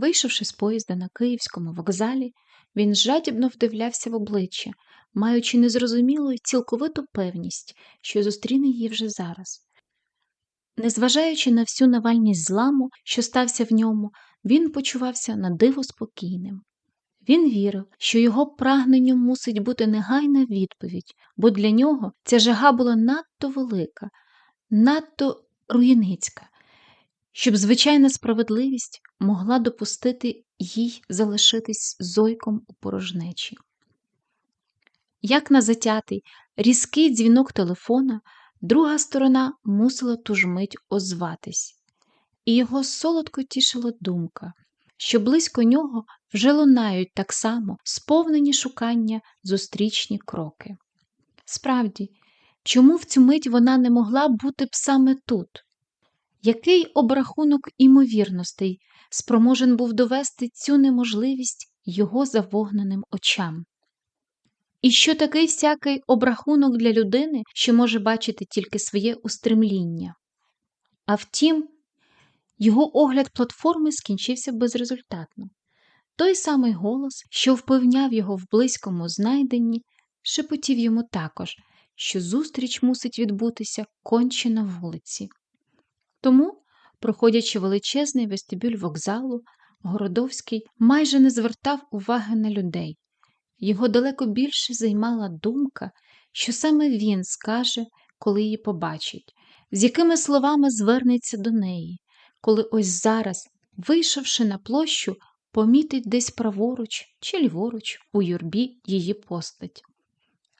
Вийшовши з поїзда на київському вокзалі, він жадібно вдивлявся в обличчя, маючи незрозумілу й цілковиту певність, що зустріне її вже зараз. Незважаючи на всю навальність зламу, що стався в ньому, він почувався на диво спокійним. Він вірив, що його прагненню мусить бути негайна відповідь, бо для нього ця жага була надто велика, надто руїницька, щоб звичайна справедливість могла допустити їй залишитись зойком у порожнечі. Як на затятий, різкий дзвінок телефона, друга сторона мусила ту ж мить озватись, і його солодко тішила думка, що близько нього вже лунають так само сповнені шукання зустрічні кроки. Справді, чому в цю мить вона не могла бути б саме тут? Який обрахунок імовірностей спроможен був довести цю неможливість його завогнаним очам? І що такий всякий обрахунок для людини, що може бачити тільки своє устремління? А втім, його огляд платформи скінчився безрезультатно. Той самий голос, що впевняв його в близькому знайденні, шепотів йому також, що зустріч мусить відбутися конче на вулиці. Тому, проходячи величезний вестибюль вокзалу, Городовський майже не звертав уваги на людей. Його далеко більше займала думка, що саме він скаже, коли її побачить, з якими словами звернеться до неї, коли ось зараз, вийшовши на площу, помітить десь праворуч чи ліворуч у юрбі її постать.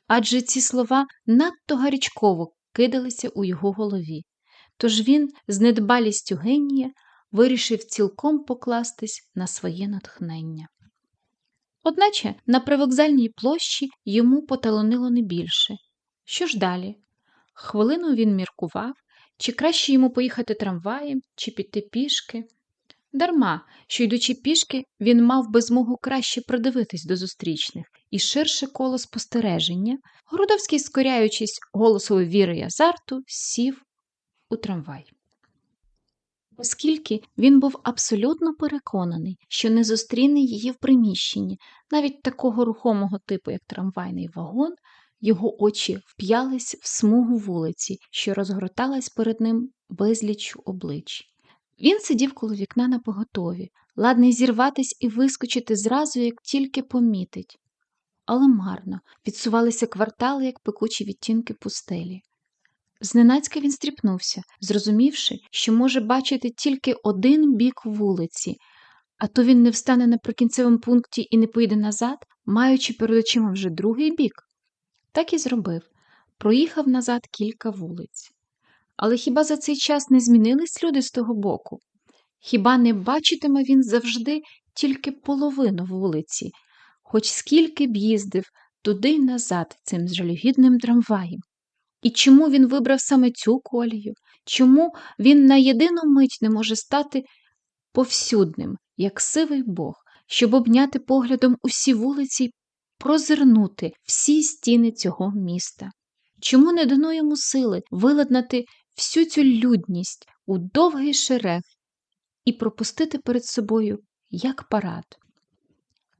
Адже ці слова надто гарячково кидалися у його голові, тож він з недбалістю генія вирішив цілком покластись на своє натхнення. Одначе на привокзальній площі йому поталонило не більше. Що ж далі? Хвилину він міркував, чи краще йому поїхати трамваєм, чи піти пішки. Дарма, що йдучи пішки, він мав би змогу краще придивитись до зустрічних і ширше коло спостереження, Городовський, скоряючись голосової віри й азарту, сів у трамвай. Оскільки він був абсолютно переконаний, що не зустріне її в приміщенні, навіть такого рухомого типу, як трамвайний вагон, його очі вп'ялись в смугу вулиці, що розгорталась перед ним безліч облич. Він сидів коло вікна на поготові, ладний зірватись і вискочити зразу, як тільки помітить. Але марно відсувалися квартали, як пекучі відтінки пустелі. Зненацька він стріпнувся, зрозумівши, що може бачити тільки один бік вулиці, а то він не встане на прикінцевому пункті і не поїде назад, маючи перед очима вже другий бік. Так і зробив проїхав назад кілька вулиць. Але хіба за цей час не змінились люди з того боку? Хіба не бачитиме він завжди тільки половину вулиці, хоч скільки б їздив туди й назад цим жалюгідним трамваєм? І чому він вибрав саме цю колію? Чому він на єдину мить не може стати повсюдним, як сивий Бог, щоб обняти поглядом усі вулиці й прозирнути всі стіни цього міста? Чому не дано йому сили виладнати всю цю людність у довгий шерег і пропустити перед собою як парад?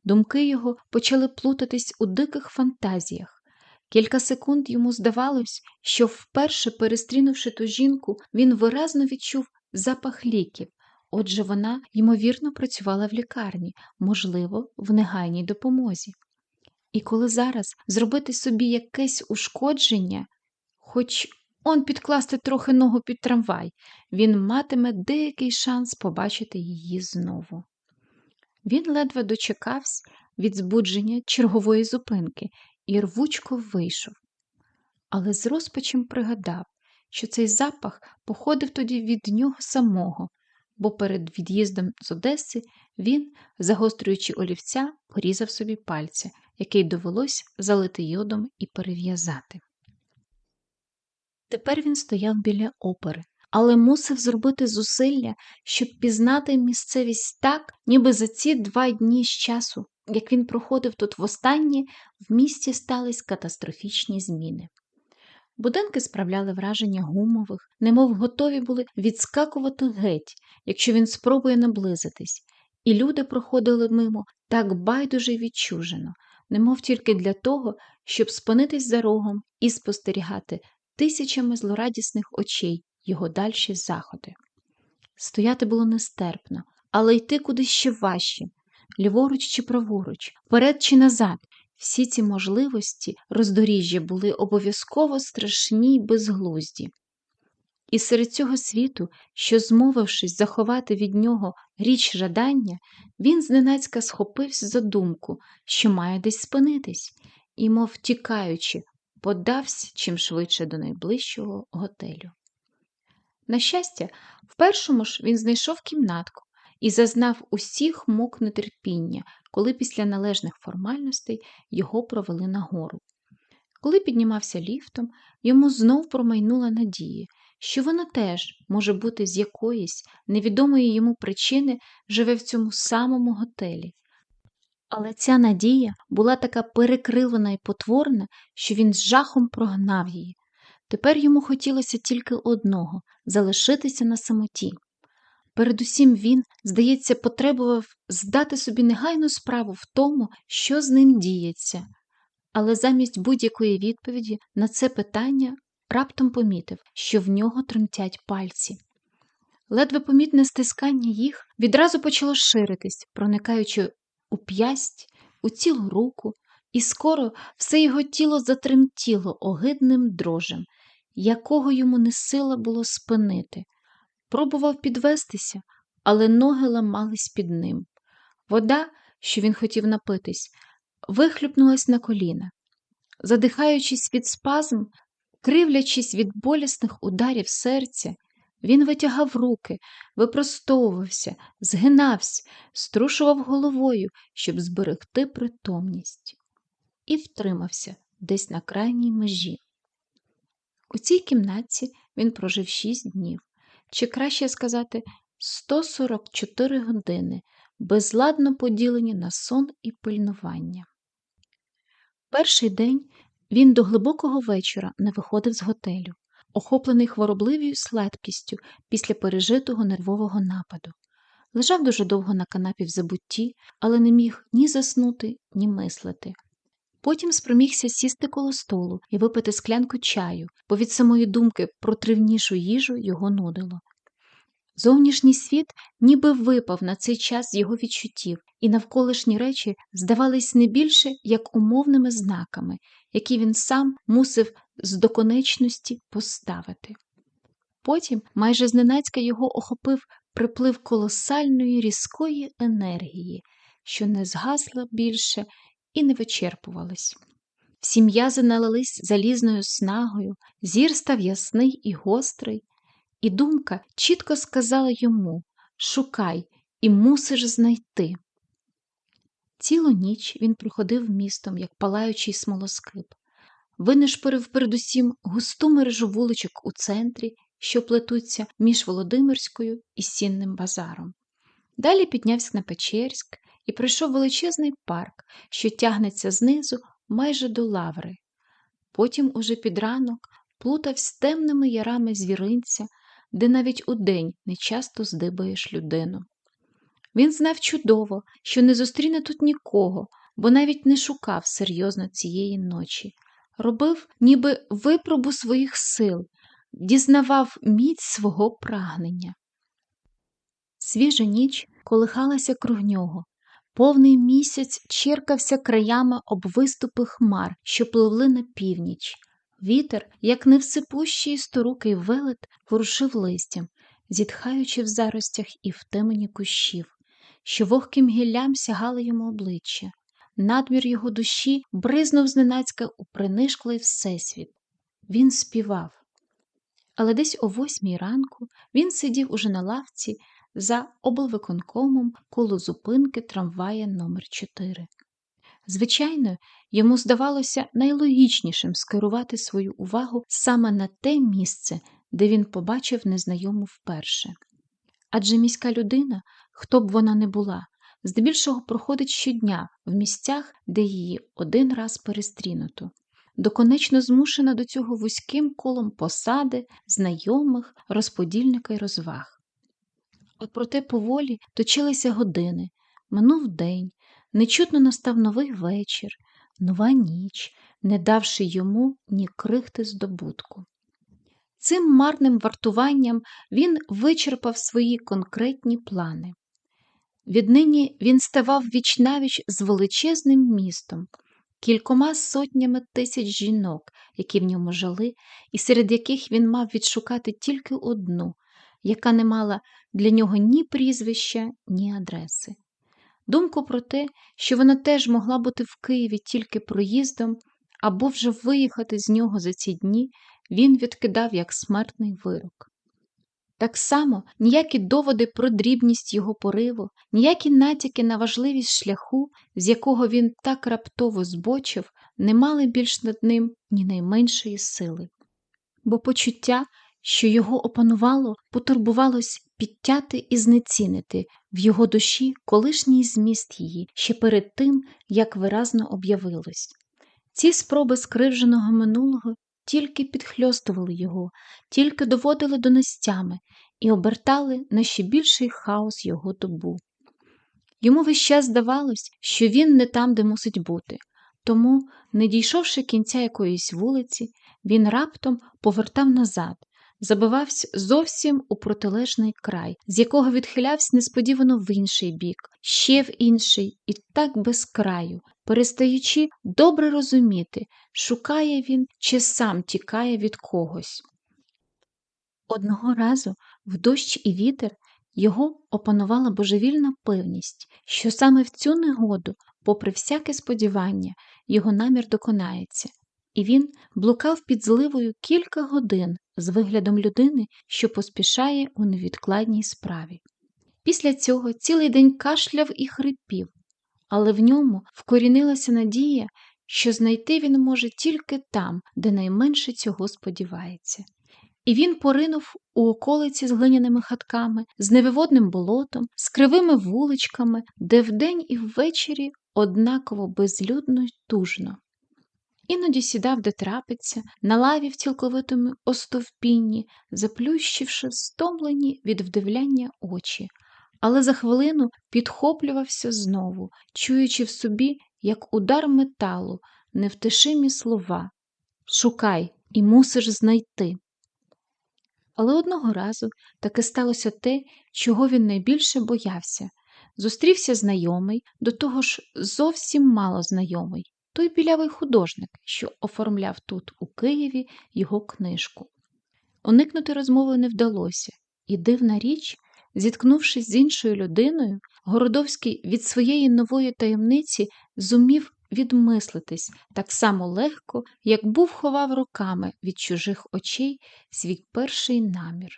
Думки його почали плутатись у диких фантазіях. Кілька секунд йому здавалось, що, вперше перестрінувши ту жінку, він виразно відчув запах ліків. Отже, вона, ймовірно, працювала в лікарні, можливо, в негайній допомозі. І коли зараз зробити собі якесь ушкодження, хоч он підкласти трохи ногу під трамвай, він матиме деякий шанс побачити її знову. Він ледве дочекався від збудження чергової зупинки і рвучко вийшов. Але з розпачем пригадав, що цей запах походив тоді від нього самого, бо перед від'їздом з Одеси він, загострюючи олівця, порізав собі пальця, який довелось залити йодом і перев'язати. Тепер він стояв біля опери, але мусив зробити зусилля, щоб пізнати місцевість так, ніби за ці два дні з часу, як він проходив тут востаннє, в місті стались катастрофічні зміни. Будинки справляли враження гумових, немов готові були відскакувати геть, якщо він спробує наблизитись, і люди проходили мимо так байдуже відчужено, немов тільки для того, щоб спинитись за рогом і спостерігати тисячами злорадісних очей його дальші заходи. Стояти було нестерпно, але йти кудись ще важче ліворуч чи праворуч, вперед чи назад. Всі ці можливості роздоріжжя були обов'язково страшні й безглузді. І серед цього світу, що, змовившись заховати від нього річ жадання, він зненацька схопився за думку, що має десь спинитись, і, мов тікаючи, подався чим швидше до найближчого готелю. На щастя, в першому ж він знайшов кімнатку і зазнав усіх мук нетерпіння, коли після належних формальностей його провели нагору. Коли піднімався ліфтом, йому знов промайнула надія, що вона теж, може бути, з якоїсь невідомої йому причини живе в цьому самому готелі. Але ця надія була така перекривлена і потворна, що він з жахом прогнав її. Тепер йому хотілося тільки одного залишитися на самоті. Передусім він, здається, потребував здати собі негайну справу в тому, що з ним діється, але замість будь-якої відповіді на це питання раптом помітив, що в нього тремтять пальці. Ледве помітне стискання їх відразу почало ширитись, проникаючи у п'ясть, у цілу руку, і скоро все його тіло затремтіло огидним дрожем, якого йому не сила було спинити. Пробував підвестися, але ноги ламались під ним. Вода, що він хотів напитись, вихлюпнулась на коліна. Задихаючись від спазм, кривлячись від болісних ударів серця, він витягав руки, випростовувався, згинався, струшував головою, щоб зберегти притомність, і втримався десь на крайній межі. У цій кімнатці він прожив шість днів, чи краще сказати, 144 години, безладно поділені на сон і пильнування. Перший день він до глибокого вечора не виходив з готелю, охоплений хворобливою слабкістю після пережитого нервового нападу. Лежав дуже довго на канапі в забутті, але не міг ні заснути, ні мислити. Потім спромігся сісти коло столу і випити склянку чаю, бо від самої думки про тривнішу їжу його нудило. Зовнішній світ ніби випав на цей час з його відчуттів, і навколишні речі здавались не більше як умовними знаками, які він сам мусив з доконечності поставити. Потім майже зненацька його охопив приплив колосальної різкої енергії, що не згасла більше і не вичерпувались. Всі м'язи налились залізною снагою, зір став ясний і гострий, і думка чітко сказала йому Шукай і мусиш знайти. Цілу ніч він проходив містом, як палаючий смолоскип, винишпорив передусім густу мережу вуличок у центрі, що плетуться між Володимирською і Сінним базаром. Далі піднявся на Печерськ і пройшов величезний парк, що тягнеться знизу майже до лаври. Потім, уже під ранок, плутав з темними ярами звіринця, де навіть удень не часто здибаєш людину. Він знав чудово, що не зустріне тут нікого, бо навіть не шукав серйозно цієї ночі, робив, ніби випробу своїх сил, дізнавав міць свого прагнення. Свіжа ніч колихалася круг нього, повний місяць черкався краями об виступи хмар, що пливли на північ. Вітер, як невсипущий сторукий велет, ворушив листям, зітхаючи в заростях і в темені кущів, що вогким гіллям сягали йому обличчя. Надмір його душі бризнув зненацька у принишклий всесвіт. Він співав. Але десь о восьмій ранку він сидів уже на лавці за облвиконкомом коло зупинки трамвая номер 4 Звичайно, йому здавалося найлогічнішим скерувати свою увагу саме на те місце, де він побачив незнайому вперше. Адже міська людина, хто б вона не була, здебільшого проходить щодня в місцях, де її один раз перестрінуто, доконечно змушена до цього вузьким колом посади, знайомих, розподільника й розваг. От проте поволі точилися години, минув день, нечутно настав новий вечір, нова ніч, не давши йому ні крихти здобутку. Цим марним вартуванням він вичерпав свої конкретні плани. Віднині він ставав вічнавіч з величезним містом, кількома сотнями тисяч жінок, які в ньому жили, і серед яких він мав відшукати тільки одну, яка не мала для нього ні прізвища, ні адреси. Думку про те, що вона теж могла бути в Києві тільки проїздом або вже виїхати з нього за ці дні, він відкидав як смертний вирок. Так само ніякі доводи про дрібність його пориву, ніякі натяки на важливість шляху, з якого він так раптово збочив, не мали більш над ним ні найменшої сили. Бо почуття, що його опанувало, потурбувалось підтяти і знецінити в його душі колишній зміст її ще перед тим, як виразно об'явилось. Ці спроби скривженого минулого тільки підхльостували його, тільки доводили до нестями і обертали на ще більший хаос його добу. Йому весь час здавалось, що він не там, де мусить бути, тому, не дійшовши кінця якоїсь вулиці, він раптом повертав назад, забивався зовсім у протилежний край, з якого відхилявся несподівано в інший бік, ще в інший, і так без краю, перестаючи добре розуміти, шукає він чи сам тікає від когось. Одного разу в дощ і вітер його опанувала божевільна певність, що саме в цю негоду, попри всяке сподівання, його намір доконається, і він блукав під зливою кілька годин з виглядом людини, що поспішає у невідкладній справі. Після цього цілий день кашляв і хрипів, але в ньому вкорінилася надія, що знайти він може тільки там, де найменше цього сподівається. І він поринув у околиці з глиняними хатками, з невиводним болотом, з кривими вуличками, де вдень і ввечері однаково безлюдно й тужно. Іноді сідав, де трапиться, на лаві в цілковитому остовпінні, заплющивши стомлені від вдивляння очі, але за хвилину підхоплювався знову, чуючи в собі, як удар металу, невтишимі слова Шукай і мусиш знайти. Але одного разу таки сталося те, чого він найбільше боявся. Зустрівся знайомий, до того ж зовсім мало знайомий, той білявий художник, що оформляв тут, у Києві, його книжку. Уникнути розмови не вдалося, і дивна річ, зіткнувшись з іншою людиною, Городовський від своєї нової таємниці зумів відмислитись так само легко, як був ховав руками від чужих очей свій перший намір.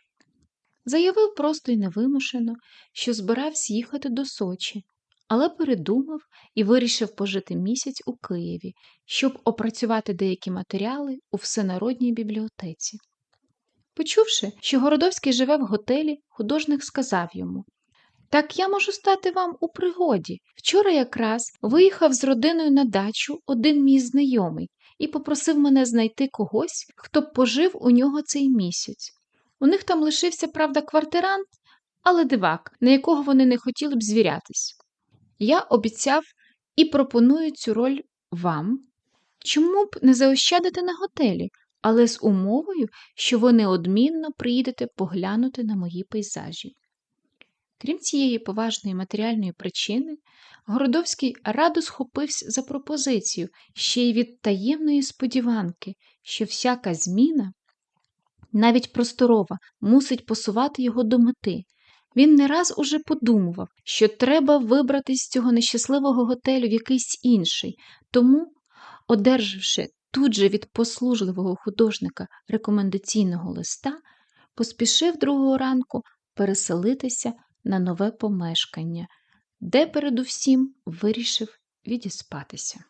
Заявив просто й невимушено, що збирався їхати до Сочі, але передумав і вирішив пожити місяць у Києві, щоб опрацювати деякі матеріали у всенародній бібліотеці. Почувши, що Городовський живе в готелі, художник сказав йому Так я можу стати вам у пригоді. Вчора якраз виїхав з родиною на дачу один мій знайомий і попросив мене знайти когось, хто б пожив у нього цей місяць. У них там лишився, правда, квартирант, але дивак, на якого вони не хотіли б звірятись. Я обіцяв і пропоную цю роль вам. Чому б не заощадити на готелі, але з умовою, що ви неодмінно приїдете поглянути на мої пейзажі. Крім цієї поважної матеріальної причини, Городовський радо схопився за пропозицію ще й від таємної сподіванки, що всяка зміна, навіть просторова, мусить посувати його до мети. Він не раз уже подумував, що треба вибрати з цього нещасливого готелю в якийсь інший, тому, одержавши тут же від послужливого художника рекомендаційного листа, поспішив другого ранку переселитися на нове помешкання, де передусім вирішив відіспатися.